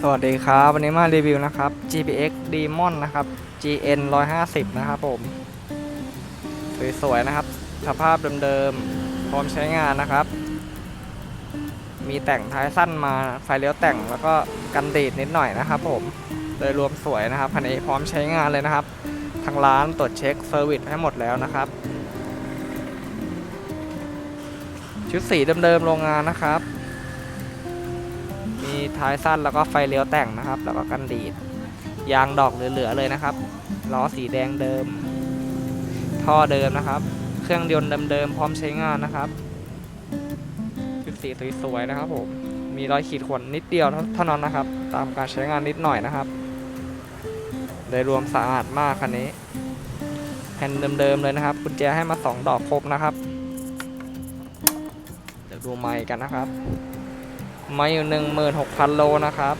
สวัสดีครับ วันนี้มารีวิวนะครับ GPX Demon นะครับ GN 150 นะครับผม สวยๆนะครับ สภาพเดิมๆ พร้อมใช้งานนะครับ มีแต่งท้ายสั้นมา ไฟเลี้ยวแต่งแล้วก็กันดีดนิดหน่อยนะครับผม โดยรวมสวยนะครับคันนี้พร้อมใช้งานเลยนะครับ ทางร้านตรวจเช็คเซอร์วิสให้หมดแล้วนะครับ ชุดสีเดิมๆ โรงงานนะครับ ท้ายสั้นแล้วก็ไฟเลี้ยวแต่งนะครับ แล้วก็กันดีดยางดอกเหลือๆเลยนะครับล้อสีแดงเดิม ท่อเดิมนะครับ เครื่องยนต์เดิมๆพร้อมใช้งานนะครับชุดสีสวยๆนะครับผมมีรอยขีดข่วนนิดเดียวเท่านั้นนะครับ ตามการใช้งานนิดหน่อยนะครับโดยรวมสะอาดมากคันนี้แผ่นเดิมๆเลยนะครับกุญแจให้มา 2 ดอกครบนะครับ เดี๋ยวดูไมค์กันนะครับ มาอยู่หนึ่งหมื่นหกพันโลนะครับ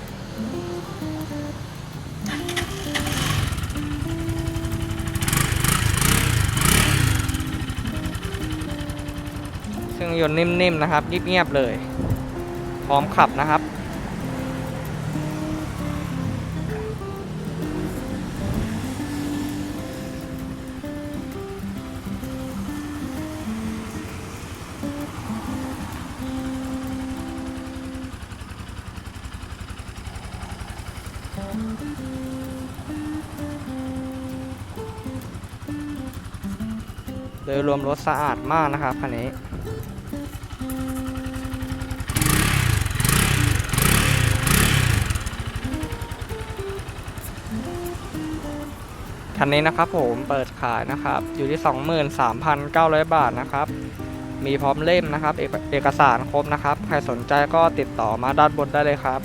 ซึ่งยนต์นิ่มๆนะครับเงียบๆเลย พร้อมขับนะครับ โดยรวมรถสะอาดมากนะครับคันนี้คันนี้นะครับผมเปิดขายนะครับ อยู่ที่ 23,900 บาทนะครับ มีพร้อมเล่มนะครับ เอกเอกสารครบนะครับ ใครสนใจก็ติดต่อมาด้านบนได้เลยครับ